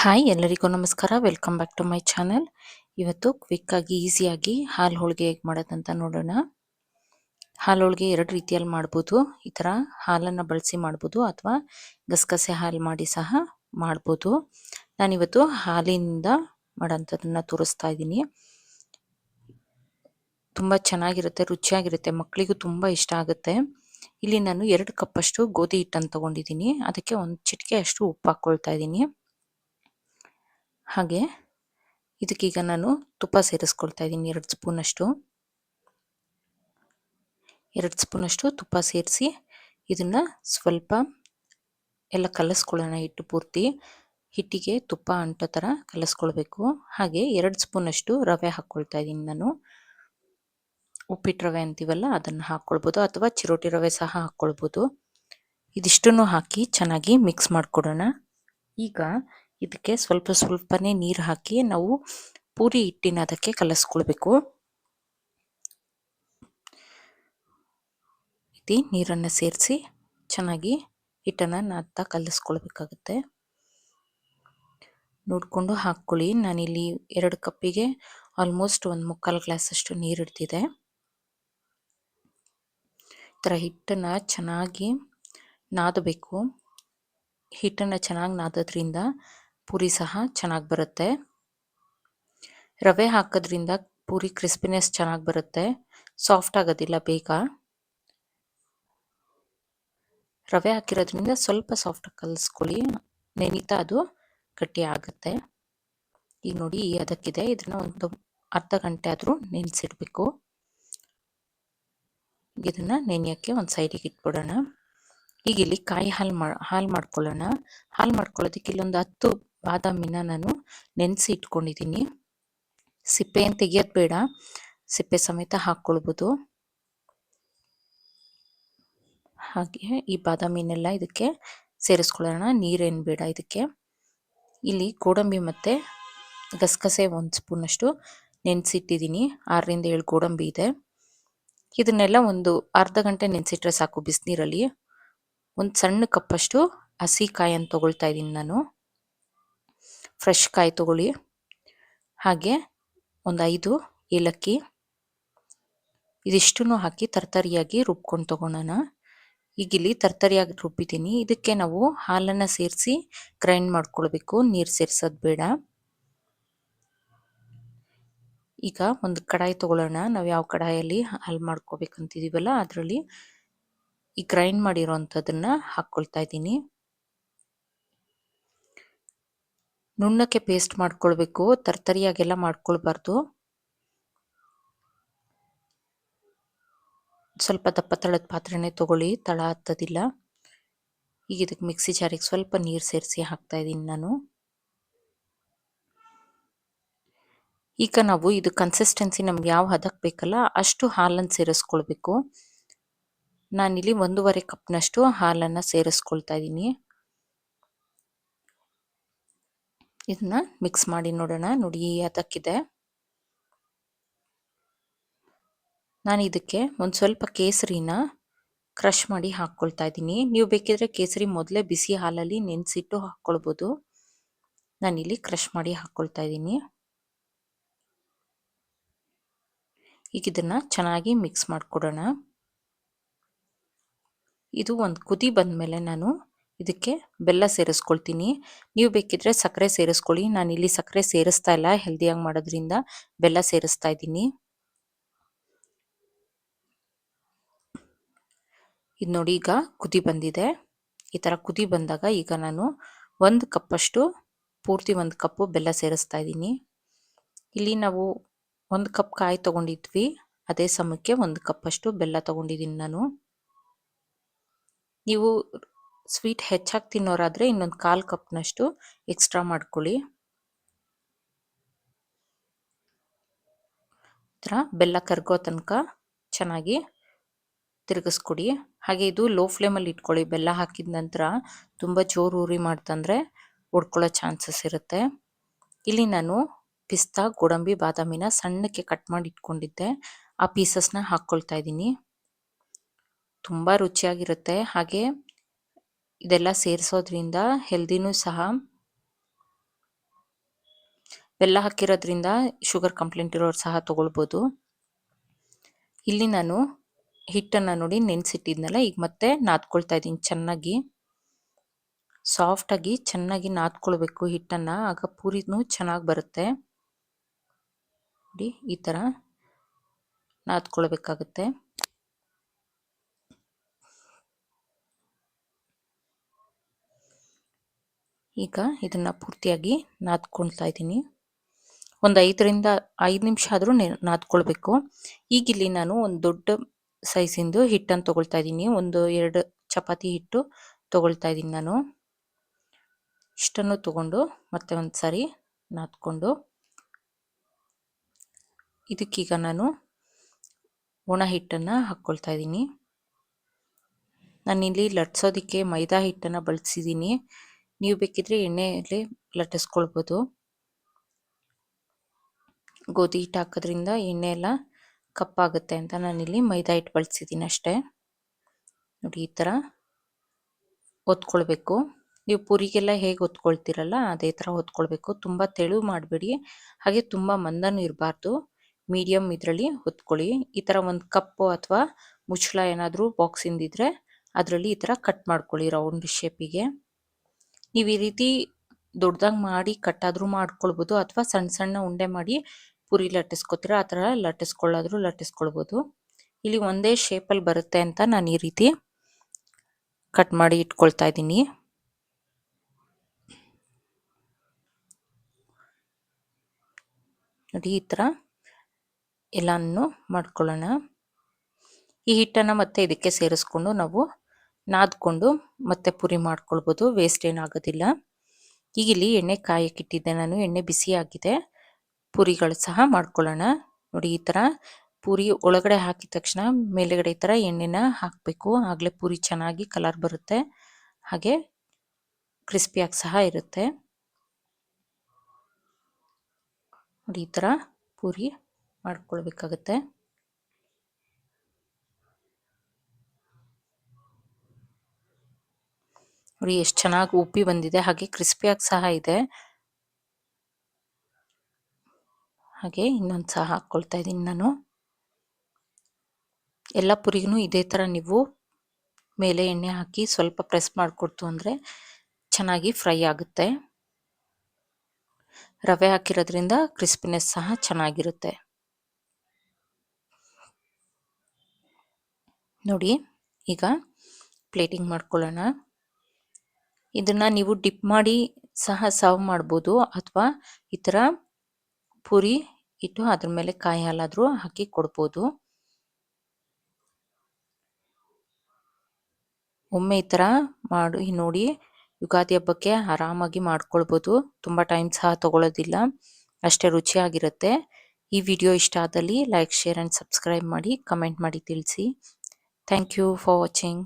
Hi ಎಲ್ಲರಿಗೂ ನಮಸ್ಕಾರ. Welcome back to my channel ಇವತ್ತು ಕ್ವಿಕ್ಕಾಗಿ ಈಸಿಯಾಗಿ ಹಾಲು ಹೋಳಿಗೆ ಹೇಗೆ ಮಾಡೋದಂತ ನೋಡೋಣ. ಹಾಲು ಹೋಳಿಗೆ ಎರಡು ರೀತಿಯಲ್ಲಿ ಮಾಡ್ಬೋದು. ಈ ಥರ ಹಾಲನ್ನು ಬಳಸಿ ಮಾಡ್ಬೋದು ಅಥವಾ ಗಸಗಸೆ ಹಾಲು ಮಾಡಿ ಸಹ ಮಾಡ್ಬೋದು. ನಾನಿವತ್ತು ಹಾಲಿನಿಂದ ಮಾಡೋಂಥದ್ದನ್ನು ತೋರಿಸ್ತಾ ಇದ್ದೀನಿ. ತುಂಬ ಚೆನ್ನಾಗಿರುತ್ತೆ, ರುಚಿಯಾಗಿರುತ್ತೆ ಮಕ್ಕಳಿಗೂ ತುಂಬ ಇಷ್ಟ ಆಗುತ್ತೆ. ಇಲ್ಲಿ ನಾನು ಎರಡು ಕಪ್ಪಷ್ಟು ಗೋಧಿ ಹಿಟ್ಟನ್ನು ತೊಗೊಂಡಿದ್ದೀನಿ. ಅದಕ್ಕೆ ಒಂದು ಚಿಟಿಕೆ ಅಷ್ಟು ಉಪ್ಪು ಹಾಕ್ಕೊಳ್ತಾ ಇದ್ದೀನಿ. ಹಾಗೆ ಇದಕ್ಕೀಗ ನಾನು ತುಪ್ಪ ಸೇರಿಸ್ಕೊಳ್ತಾ ಇದ್ದೀನಿ. ಎರಡು ಸ್ಪೂನಷ್ಟು. ಎರಡು ಸ್ಪೂನಷ್ಟು ತುಪ್ಪ ಸೇರಿಸಿ ಇದನ್ನು ಸ್ವಲ್ಪ ಎಲ್ಲ ಕಲಸ್ಕೊಳ್ಳೋಣ ಹಿಟ್ಟು ಪೂರ್ತಿ. ಹಿಟ್ಟಿಗೆ ತುಪ್ಪ ಅಂಟೋ ಥರ ಕಲಸ್ಕೊಳ್ಬೇಕು. ಹಾಗೆ ಎರಡು ಸ್ಪೂನಷ್ಟು ರವೆ ಹಾಕ್ಕೊಳ್ತಾ ಇದ್ದೀನಿ ನಾನು. ಉಪ್ಪಿಟ್ಟು ರವೆ ಅಂತೀವಲ್ಲ ಅದನ್ನು ಹಾಕ್ಕೊಳ್ಬೋದು ಅಥವಾ ಚಿರೋಟಿ ರವೆ ಸಹ ಹಾಕ್ಕೊಳ್ಬೋದು. ಇದಿಷ್ಟನ್ನು ಹಾಕಿ ಚೆನ್ನಾಗಿ ಮಿಕ್ಸ್ ಮಾಡಿಕೊಡೋಣ. ಈಗ ಇದಕ್ಕೆ ಸ್ವಲ್ಪ ಸ್ವಲ್ಪನೇ ನೀರು ಹಾಕಿ ನಾವು ಪೂರಿ ಹಿಟ್ಟಿನ ಅದಕ್ಕೆ ಕಲಸ್ಕೊಳ್ಬೇಕು. ಇದು ನೀರನ್ನು ಸೇರಿಸಿ ಚೆನ್ನಾಗಿ ಹಿಟ್ಟನ್ನು ನಾದ್ತಾ ಕಲಸ್ಕೊಳ್ಬೇಕಾಗುತ್ತೆ. ನೋಡಿಕೊಂಡು ಹಾಕ್ಕೊಳ್ಳಿ. ನಾನಿಲ್ಲಿ ಎರಡು ಕಪ್ಪಿಗೆ ಆಲ್ಮೋಸ್ಟ್ ಒಂದು ಮುಕ್ಕಾಲು ಗ್ಲಾಸಷ್ಟು ನೀರು ಇಡ್ತಿದೆ ಈ ಥರ ಹಿಟ್ಟನ್ನು ಚೆನ್ನಾಗಿ ನಾದಬೇಕು. ಹಿಟ್ಟನ್ನು ಚೆನ್ನಾಗಿ ನಾದೋದ್ರಿಂದ ಪೂರಿ ಸಹ ಚೆನ್ನಾಗಿ ಬರುತ್ತೆ. ರವೆ ಹಾಕೋದ್ರಿಂದ ಪೂರಿ ಕ್ರಿಸ್ಪಿನೆಸ್ ಚೆನ್ನಾಗಿ ಬರುತ್ತೆ. ಸಾಫ್ಟ್ ಆಗೋದಿಲ್ಲ ಬೇಗ. ರವೆ ಹಾಕಿರೋದ್ರಿಂದ ಸ್ವಲ್ಪ ಸಾಫ್ಟ್ ಕಲಿಸ್ಕೊಳ್ಳಿ. ನೆನೀತಾ ಅದು ಗಟ್ಟಿ ಆಗುತ್ತೆ. ಈಗ ನೋಡಿ ಅದಕ್ಕಿದೆ. ಇದನ್ನ ಒಂದು ಅರ್ಧ ಗಂಟೆ ಆದರೂ ನೆನೆಸಿಡ್ಬೇಕು. ಇದನ್ನ ನೆನೆಯೋಕ್ಕೆ ಒಂದು ಸೈಡಿಗೆ ಇಟ್ಬಿಡೋಣ. ಈಗ ಇಲ್ಲಿ ಕಾಯಿ ಹಾಲು ಮಾ, ಹಾಲು ಮಾಡ್ಕೊಳ್ಳೋಣ. ಹಾಲು ಮಾಡ್ಕೊಳ್ಳೋದಕ್ಕೆ ಇಲ್ಲೊಂದು ಹತ್ತು ಬಾದಾಮಿನ ನಾನು ನೆನೆಸಿ ಇಟ್ಕೊಂಡಿದ್ದೀನಿ ಸಿಪ್ಪೆಯನ್ನು ತೆಗಿಯೋದು ಬೇಡ. ಸಿಪ್ಪೆ ಸಮೇತ ಹಾಕ್ಕೊಳ್ಬೋದು. ಹಾಗೆ ಈ ಬಾದಾಮಿನೆಲ್ಲ ಇದಕ್ಕೆ ಸೇರಿಸ್ಕೊಳ್ಳೋಣ. ನೀರೇನು ಬೇಡ ಇದಕ್ಕೆ. ಇಲ್ಲಿ ಗೋಡಂಬಿ ಮತ್ತು ಗಸಗಸೆ ಒಂದು ಸ್ಪೂನಷ್ಟು ನೆನೆಸಿಟ್ಟಿದ್ದೀನಿ. ಆರರಿಂದ ಏಳು ಗೋಡಂಬಿ ಇದೆ. ಇದನ್ನೆಲ್ಲ ಒಂದು ಅರ್ಧ ಗಂಟೆ ನೆನೆಸಿಟ್ರೆ ಸಾಕು ಬಿಸಿನೀರಲ್ಲಿ. ಒಂದು ಸಣ್ಣ ಕಪ್ಪಷ್ಟು ಹಸಿ ಕಾಯನ್ನು ತೊಗೊಳ್ತಾ ಇದ್ದೀನಿ ನಾನು. ಫ್ರೆಶ್ ಕಾಯಿ ತೊಗೊಳ್ಳಿ. ಹಾಗೆ ಒಂದು ಐದು ಏಲಕ್ಕಿ, ಇದಿಷ್ಟನ್ನು ಹಾಕಿ ತರ್ತರಿಯಾಗಿ ರುಬ್ಕೊಂಡು ತೊಗೊಳೋಣ ಈಗ ಇಲ್ಲಿ ತರ್ತರಿಯಾಗಿ ರುಬ್ಬಿದ್ದೀನಿ. ಇದಕ್ಕೆ ನಾವು ಹಾಲನ್ನು ಸೇರಿಸಿ ಗ್ರೈಂಡ್ ಮಾಡ್ಕೊಳ್ಬೇಕು. ನೀರು ಸೇರ್ಸೋದು ಬೇಡ. ಈಗ ಒಂದು ಕಡಾಯಿ ತೊಗೊಳ್ಳೋಣ. ನಾವು ಯಾವ ಕಡಾಯಲ್ಲಿ ಹಾಲು ಮಾಡ್ಕೋಬೇಕಂತಿದ್ದೀವಲ್ಲ ಅದರಲ್ಲಿ ಈ ಗ್ರೈಂಡ್ ಮಾಡಿರೋವಂಥದ್ದನ್ನು ಹಾಕ್ಕೊಳ್ತಾ ಇದ್ದೀನಿ. ನುಣ್ಣಕ್ಕೆ ಪೇಸ್ಟ್ ಮಾಡ್ಕೊಳ್ಬೇಕು, ತರ್ತರಿಯಾಗೆಲ್ಲ ಮಾಡ್ಕೊಳ್ಬಾರ್ದು. ಸ್ವಲ್ಪ ದಪ್ಪ ತಳದ ಪಾತ್ರೆನೇ ತಗೊಳ್ಳಿ, ತಳ ಹತ್ತದಿಲ್ಲ. ಈಗ ಇದಕ್ಕೆ ಮಿಕ್ಸಿ ಜಾರಿಗೆ ಸ್ವಲ್ಪ ನೀರು ಸೇರಿಸಿ ಹಾಕ್ತಾ ಇದ್ದೀನಿ ನಾನು. ಈಗ ನಾವು ಇದು ಕನ್ಸಿಸ್ಟೆನ್ಸಿ ನಮ್ಗೆ ಯಾವ ಹದಕ್ಕೆ ಬೇಕಲ್ಲ, ಅಷ್ಟು ಹಾಲನ್ನು ಸೇರಿಸ್ಕೊಳ್ಬೇಕು. ನಾನಿಲ್ಲಿ ಒಂದೂವರೆ ಕಪ್ನಷ್ಟು ಹಾಲನ್ನು ಸೇರಿಸ್ಕೊಳ್ತಾ ಇದ್ದೀನಿ. ಇದನ್ನ ಮಿಕ್ಸ್ ಮಾಡಿ ನೋಡೋಣ. ನೋಡಿ ಅದಕ್ಕಿದೆ ನಾನು ಇದಕ್ಕೆ ಒಂದು ಸ್ವಲ್ಪ ಕೇಸರಿನ ಕ್ರಷ್ ಮಾಡಿ ಹಾಕ್ಕೊಳ್ತಾ ಇದ್ದೀನಿ. ನೀವು ಬೇಕಿದ್ರೆ ಕೇಸರಿ ಮೊದಲೇ ಬಿಸಿ ಹಾಲಲ್ಲಿ ನೆನೆಸಿಟ್ಟು ಹಾಕ್ಕೊಳ್ಬೋದು ನಾನಿಲ್ಲಿ ಕ್ರಷ್ ಮಾಡಿ ಹಾಕ್ಕೊಳ್ತಾ ಇದ್ದೀನಿ. ಈಗ ಇದನ್ನು ಚೆನ್ನಾಗಿ ಮಿಕ್ಸ್ ಮಾಡಿಕೊಡೋಣ. ಇದು ಒಂದು ಕುದಿ ಬಂದಮೇಲೆ ನಾನು ಇದಕ್ಕೆ ಬೆಲ್ಲ ಸೇರಿಸ್ಕೊಳ್ತೀನಿ. ನೀವು ಬೇಕಿದ್ರೆ ಸಕ್ಕರೆ ಸೇರಿಸ್ಕೊಳ್ಳಿ. ನಾನು ಇಲ್ಲಿ ಸಕ್ಕರೆ ಸೇರಿಸ್ತಾ ಇಲ್ಲ. ಹೆಲ್ದಿಯಾಗಿ ಮಾಡೋದ್ರಿಂದ ಬೆಲ್ಲ ಸೇರಿಸ್ತಾ ಇದ್ದೀನಿ. ಇದು ನೋಡಿ ಈಗ ಕುದಿ ಬಂದಿದೆ. ಈ ಥರ ಕುದಿ ಬಂದಾಗ ಈಗ ನಾನು ಒಂದು ಕಪ್ಪಷ್ಟು, ಪೂರ್ತಿ ಒಂದು ಕಪ್ಪು ಬೆಲ್ಲ ಸೇರಿಸ್ತಾ ಇದ್ದೀನಿ. ಇಲ್ಲಿ ನಾವು ಒಂದು ಕಪ್ ಕಾಯಿ ತೊಗೊಂಡಿದ್ವಿ. ಅದೇ ಸಮಯಕ್ಕೆ ಒಂದು ಕಪ್ಪಷ್ಟು ಬೆಲ್ಲ ತೊಗೊಂಡಿದ್ದೀನಿ ನಾನು. ನೀವು ಸ್ವೀಟ್ ಹೆಚ್ಚಾಗಿ ತಿನ್ನೋರಾದರೆ ಇನ್ನೊಂದು ಕಾಲು ಕಪ್ನಷ್ಟು ಎಕ್ಸ್ಟ್ರಾ ಮಾಡ್ಕೊಳ್ಳಿ. ಥರ ಬೆಲ್ಲ ಕರ್ಗೋ ತನಕ ಚೆನ್ನಾಗಿ ತಿರುಗಿಸ್ಕೊಡಿ. ಹಾಗೆ ಇದು ಲೋ ಫ್ಲೇಮಲ್ಲಿ ಇಟ್ಕೊಳ್ಳಿ. ಬೆಲ್ಲ ಹಾಕಿದ ನಂತರ ತುಂಬ ಜೋರು ಉರಿ ಮಾಡ್ತಂದರೆ ಉಡ್ಕೊಳ್ಳೋ ಚಾನ್ಸಸ್ ಇರುತ್ತೆ. ಇಲ್ಲಿ ನಾನು ಪಿಸ್ತಾ, ಗೋಡಂಬಿ, ಬಾದಾಮಿನ ಸಣ್ಣಕ್ಕೆ ಕಟ್ ಮಾಡಿ ಇಟ್ಕೊಂಡಿದ್ದೆ. ಆ ಪೀಸಸ್ನ ಹಾಕ್ಕೊಳ್ತಾ ಇದ್ದೀನಿ. ತುಂಬ ರುಚಿಯಾಗಿರುತ್ತೆ. ಹಾಗೆ ಇದೆಲ್ಲ ಸೇರಿಸೋದ್ರಿಂದ ಹೆಲ್ದಿನೂ ಸಹ ಬೆಲ್ಲ ಹಾಕಿರೋದ್ರಿಂದ ಶುಗರ್ ಕಂಪ್ಲೇಂಟ್ ಇರೋರು ಸಹ ತೊಗೊಳ್ಬೋದು. ಇಲ್ಲಿ ನಾನು ಹಿಟ್ಟನ್ನು ನೋಡಿ ನೆನೆಸಿಟ್ಟಿದ್ನಲ್ಲ, ಈಗ ಮತ್ತೆ ನಾದ್ಕೊಳ್ತಾ ಇದ್ದೀನಿ ಚೆನ್ನಾಗಿ. ಸಾಫ್ಟಾಗಿ ಚೆನ್ನಾಗಿ ನಾದ್ಕೊಳ್ಬೇಕು ಹಿಟ್ಟನ್ನು, ಆಗ ಪೂರಿನೂ ಚೆನ್ನಾಗಿ ಬರುತ್ತೆ. ನೋಡಿ, ಈ ಥರ ನಾದ್ಕೊಳ್ಬೇಕಾಗುತ್ತೆ. ಈಗ ಇದನ್ನು ಪೂರ್ತಿಯಾಗಿ ನಾದ್ಕೊಳ್ತಾ ಇದ್ದೀನಿ. ಒಂದು ಐದರಿಂದ ಐದು ನಿಮಿಷ ಆದರೂ ನಾದ್ಕೊಳ್ಬೇಕು. ಈಗ ಇಲ್ಲಿ ನಾನು ಒಂದು ದೊಡ್ಡ ಸೈಜಿಂದು ಹಿಟ್ಟನ್ನು ತೊಗೊಳ್ತಾ ಇದ್ದೀನಿ. ಒಂದು ಎರಡು ಚಪಾತಿ ಹಿಟ್ಟು ತೊಗೊಳ್ತಾ ಇದ್ದೀನಿ ನಾನು. ಇಷ್ಟನ್ನು ತಗೊಂಡು ಮತ್ತೆ ಒಂದು ಸಾರಿ ನಾದ್ಕೊಂಡು ಇದಕ್ಕೀಗ ನಾನು ಒಣ ಹಿಟ್ಟನ್ನು ಹಾಕ್ಕೊಳ್ತಾ ಇದ್ದೀನಿ. ನಾನಿಲ್ಲಿ ಲಟ್ಸೋದಕ್ಕೆ ಮೈದಾ ಹಿಟ್ಟನ್ನು ಬಳಸಿದ್ದೀನಿ. ನೀವು ಬೇಕಿದ್ರೆ ಎಣ್ಣೆಯಲ್ಲಿ ಲಟ್ಟಿಸ್ಕೊಳ್ಬೋದು. ಗೋಧಿ ಹಿಟ್ಟು ಹಾಕೋದ್ರಿಂದ ಎಣ್ಣೆ ಎಲ್ಲ ಕಪ್ಪಾಗುತ್ತೆ ಅಂತ ನಾನಿಲ್ಲಿ ಮೈದಾ ಹಿಟ್ಟು ಬಳಸಿದ್ದೀನಿ ಅಷ್ಟೇ. ನೋಡಿ, ಈ ಥರ ಹೊತ್ಕೊಳ್ಬೇಕು. ನೀವು ಪುರಿಗೆಲ್ಲ ಹೇಗೆ ಹೊತ್ಕೊಳ್ತೀರಲ್ಲ, ಅದೇ ಥರ ಹೊತ್ಕೊಳ್ಬೇಕು. ತುಂಬ ತೆಳು ಮಾಡಬೇಡಿ, ಹಾಗೆ ತುಂಬ ಮಂದನೂ ಇರಬಾರ್ದು. ಮೀಡಿಯಮ್ ಇದರಲ್ಲಿ ಹೊತ್ಕೊಳ್ಳಿ. ಈ ಥರ ಒಂದು ಕಪ್ಪು ಅಥವಾ ಮುಚ್ಚಳ ಏನಾದರೂ ಬಾಕ್ಸಿಂದಿದ್ರೆ ಅದರಲ್ಲಿ ಈ ಥರ ಕಟ್ ಮಾಡ್ಕೊಳ್ಳಿ ರೌಂಡ್ ಶೇಪಿಗೆ. ನೀವು ಈ ರೀತಿ ದೊಡ್ಡದಾಗಿ ಮಾಡಿ ಕಟ್ಟಾದರೂ ಮಾಡ್ಕೊಳ್ಬೋದು ಅಥವಾ ಸಣ್ಣ ಸಣ್ಣ ಉಂಡೆ ಮಾಡಿ ಪುರಿ ಲಟ್ಟಿಸ್ಕೊತೀರ, ಆ ಥರ ಲಟ್ಟಿಸ್ಕೊಳ್ಳಾದ್ರೂ ಲಟ್ಟಿಸ್ಕೊಳ್ಬೋದು. ಇಲ್ಲಿ ಒಂದೇ ಶೇಪಲ್ಲಿ ಬರುತ್ತೆ ಅಂತ ನಾನು ಈ ರೀತಿ ಕಟ್ ಮಾಡಿ ಇಟ್ಕೊಳ್ತಾ ಇದ್ದೀನಿ. ನೋಡಿ ಈ ಥರ ಎಲ್ಲನೂ ಮಾಡ್ಕೊಳ್ಳೋಣ. ಈ ಹಿಟ್ಟನ್ನು ಮತ್ತೆ ಇದಕ್ಕೆ ಸೇರಿಸ್ಕೊಂಡು ನಾವು ನಾದ್ಕೊಂಡು ಮತ್ತೆ ಪುರಿ ಮಾಡ್ಕೊಳ್ಬೋದು. ವೇಸ್ಟ್ ಏನಾಗೋದಿಲ್ಲ ಈಗ ಇಲ್ಲಿ ಎಣ್ಣೆ ಕಾಯಕ್ಕಿಟ್ಟಿದ್ದೆ ನಾನು. ಎಣ್ಣೆ ಬಿಸಿ ಆಗಿದೆ. ಪುರಿಗಳು ಸಹ ಮಾಡ್ಕೊಳ್ಳೋಣ. ನೋಡಿ, ಈ ಥರ ಪೂರಿ ಒಳಗಡೆ ಹಾಕಿದ ತಕ್ಷಣ ಮೇಲುಗಡೆ ಈ ಥರ ಎಣ್ಣೆನ ಹಾಕಬೇಕು. ಆಗಲೇ ಪೂರಿ ಚೆನ್ನಾಗಿ ಕಲರ್ ಬರುತ್ತೆ. ಹಾಗೆ ಕ್ರಿಸ್ಪಿಯಾಗಿ ಸಹ ಇರುತ್ತೆ. ನೋಡಿ, ಈ ಥರ ಪೂರಿ ಮಾಡ್ಕೊಳ್ಬೇಕಾಗತ್ತೆ. ನೋಡಿ, ಎಷ್ಟು ಚೆನ್ನಾಗಿ ಉಪ್ಪಿ ಬಂದಿದೆ. ಹಾಗೆ ಕ್ರಿಸ್ಪಿಯಾಗಿ ಸಹ ಇದೆ. ಹಾಗೆ ಇನ್ನೊಂದು ಸಹ ಹಾಕ್ಕೊಳ್ತಾ ಇದ್ದೀನಿ ನಾನು. ಎಲ್ಲ ಪುರಿಗೂ ಇದೇ ಥರ ನೀವು ಮೇಲೆ ಎಣ್ಣೆ ಹಾಕಿ ಸ್ವಲ್ಪ ಪ್ರೆಸ್ ಮಾಡಿಕೊಡ್ತು ಅಂದರೆ ಚೆನ್ನಾಗಿ ಫ್ರೈ ಆಗುತ್ತೆ. ರವೆ ಹಾಕಿರೋದ್ರಿಂದ ಕ್ರಿಸ್ಪಿನೆಸ್ ಸಹ ಚೆನ್ನಾಗಿರುತ್ತೆ. ನೋಡಿ, ಈಗ ಪ್ಲೇಟಿಂಗ್ ಮಾಡ್ಕೊಳ್ಳೋಣ. ಇದನ್ನು ನೀವು ಡಿಪ್ ಮಾಡಿ ಸಹ ಸರ್ವ್ ಮಾಡ್ಬೋದು. ಅಥವಾ ಈ ಥರ ಪುರಿ ಇಟ್ಟು ಅದ್ರ ಮೇಲೆ ಕಾಯಿ ಹಾಲಾದರೂ ಹಾಕಿ ಕೊಡ್ಬೋದು. ಒಮ್ಮೆ ಈ ಥರ ಮಾಡಿ ನೋಡಿ ಯುಗಾದಿ ಹಬ್ಬಕ್ಕೆ ಆರಾಮಾಗಿ ಮಾಡ್ಕೊಳ್ಬೋದು. ತುಂಬ ಟೈಮ್ ಸಹ ತಗೊಳ್ಳೋದಿಲ್ಲ ಅಷ್ಟೇ ರುಚಿಯಾಗಿರುತ್ತೆ. ಈ ವಿಡಿಯೋ ಇಷ್ಟ ಆದಲ್ಲಿ ಲೈಕ್ ಶೇರ್ ಆ್ಯಂಡ್ ಸಬ್ಸ್ಕ್ರೈಬ್ ಮಾಡಿ ಕಮೆಂಟ್ ಮಾಡಿ ತಿಳಿಸಿ. Thank you for watching